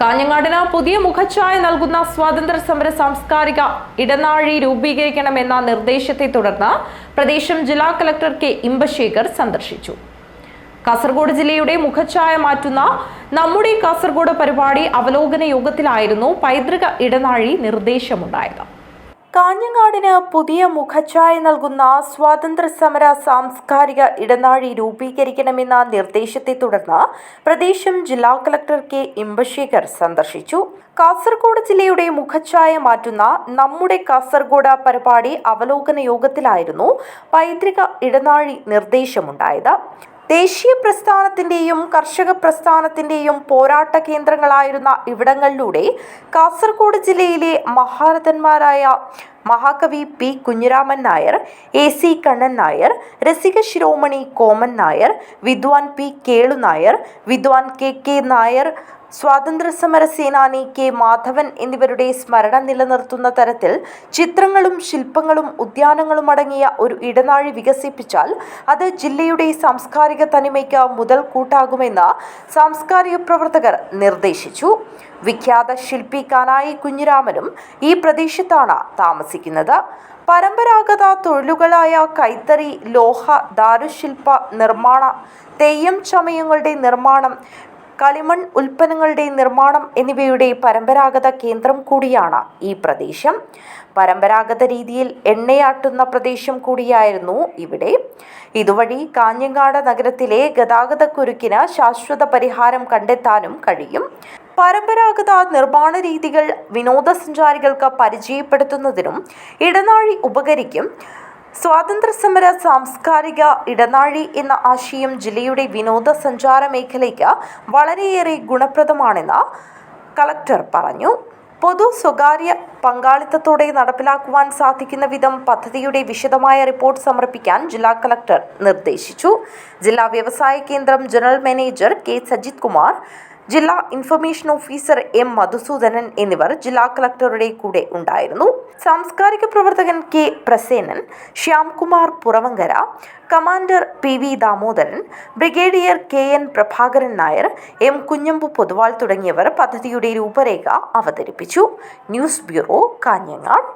കാഞ്ഞങ്ങാടിന് പുതിയ മുഖച്ഛായ നൽകുന്ന സ്വാതന്ത്ര്യ സമര സാംസ്കാരിക ഇടനാഴി രൂപീകരിക്കണമെന്ന നിർദ്ദേശത്തെ തുടർന്ന് പ്രദേശം ജില്ലാ കലക്ടർ കെ ഇമ്പശേഖർ സന്ദർശിച്ചു. കാസർഗോഡ് ജില്ലയുടെ മുഖച്ഛായ മാറ്റുന്ന നമ്മുടെ കാസർഗോഡ് പരിപാടി അവലോകന യോഗത്തിലായിരുന്നു പൈതൃക ഇടനാഴി നിർദ്ദേശമുണ്ടായത്. കാഞ്ഞങ്ങാടിന് പുതിയ മുഖച്ഛായ നൽകുന്ന സ്വാതന്ത്ര്യ സമര സാംസ്കാരിക ഇടനാഴി രൂപീകരിക്കണമെന്ന നിർദ്ദേശത്തെ തുടർന്ന് പ്രദേശം ജില്ലാ കളക്ടർ കെ ഇമ്പശേഖർ സന്ദർശിച്ചു. കാസർഗോഡ് ജില്ലയുടെ മുഖച്ഛായ മാറ്റുന്ന നമ്മുടെ കാസർഗോഡ് പരിപാടി അവലോകന യോഗത്തിലായിരുന്നു പൈതൃക ഇടനാഴി നിർദ്ദേശമുണ്ടായത്. ദേശീയ പ്രസ്ഥാനത്തിന്റെയും കർഷക പ്രസ്ഥാനത്തിന്റെയും പോരാട്ട കേന്ദ്രങ്ങളായിരുന്ന ഇവിടങ്ങളിലൂടെ കാസർഗോഡ് ജില്ലയിലെ മഹാരഥന്മാരായ മഹാകവി P Kunhiraman Nair A C Kannan Nair Rasika ശിരോമണി കോമൻ നായർ വിദ്വാൻ പി കേളു നായർ വിദ്വാൻ കെ കെ നായർ സ്വാതന്ത്ര്യ സമര സേനാനി കെ. മാധവൻ എന്നിവരുടെ സ്മരണ നിലനിർത്തുന്ന തരത്തിൽ ചിത്രങ്ങളും ശില്പങ്ങളും ഉദ്യാനങ്ങളും അടങ്ങിയ ഒരു ഇടനാഴി വികസിപ്പിച്ചാൽ അത് ജില്ലയുടെ സാംസ്കാരിക തനിമയ്ക്ക് മുതൽ കൂട്ടാകുമെന്ന് സാംസ്കാരിക പ്രവർത്തകർ നിർദ്ദേശിച്ചു. വിഖ്യാത ശില്പി കാനായി കുഞ്ഞിരാമനും ഈ പ്രദേശത്താണ് താമസിക്കുന്നത്. പരമ്പരാഗത തൊഴിലുകളായ കൈത്തറി ലോഹ ദാരുശില്പ നിർമ്മാണ തെയ്യം ചമയങ്ങളുടെ നിർമ്മാണം കളിമൺ ഉൽപ്പന്നങ്ങളുടെ നിർമ്മാണം എന്നിവയുടെ പരമ്പരാഗത കേന്ദ്രം കൂടിയാണ് ഈ പ്രദേശം. പരമ്പരാഗത രീതിയിൽ എണ്ണയാട്ടുന്ന പ്രദേശം കൂടിയായിരുന്നു ഇവിടെ. ഇതുവഴി കാഞ്ഞങ്ങാട് നഗരത്തിലെ ഗതാഗതക്കുരുക്കിന് ശാശ്വത പരിഹാരം കണ്ടെത്താനും കഴിയും. പരമ്പരാഗത നിർമ്മാണ രീതികൾ വിനോദസഞ്ചാരികൾക്ക് പരിചയപ്പെടുത്തുന്നതിനും ഇടനാഴി ഉപകരിക്കും. സ്വാതന്ത്ര്യ സമര സാംസ്കാരിക ഇടനാഴി എന്ന ആശയം ജില്ലയുടെ വിനോദസഞ്ചാര മേഖലയ്ക്ക് വളരെയേറെ ഗുണപ്രദമാണെന്ന് കളക്ടർ പറഞ്ഞു. പൊതു സ്വകാര്യ പങ്കാളിത്തത്തോടെ നടപ്പിലാക്കുവാൻ സാധിക്കുന്ന വിധം പദ്ധതിയുടെ വിശദമായ റിപ്പോർട്ട് സമർപ്പിക്കാൻ ജില്ലാ കളക്ടർ നിർദ്ദേശിച്ചു. ജില്ലാ വ്യവസായ കേന്ദ്രം general manager K. Sajith Kumar ജില്ലാ ഇൻഫർമേഷൻ ഓഫീസർ എം മധുസൂദനൻ എന്നിവർ ജില്ലാ കളക്ടറുടെ കൂടെ ഉണ്ടായിരുന്നു. സാംസ്കാരിക പ്രവർത്തകൻ K Prasenan Shyamkumar Puravankara commander P V Damodaran brigadier K N Prabhakaran Nair M Kunhambu Poduval തുടങ്ങിയവർ പദ്ധതിയുടെ രൂപരേഖ അവതരിപ്പിച്ചു. News bureau Kanhangad.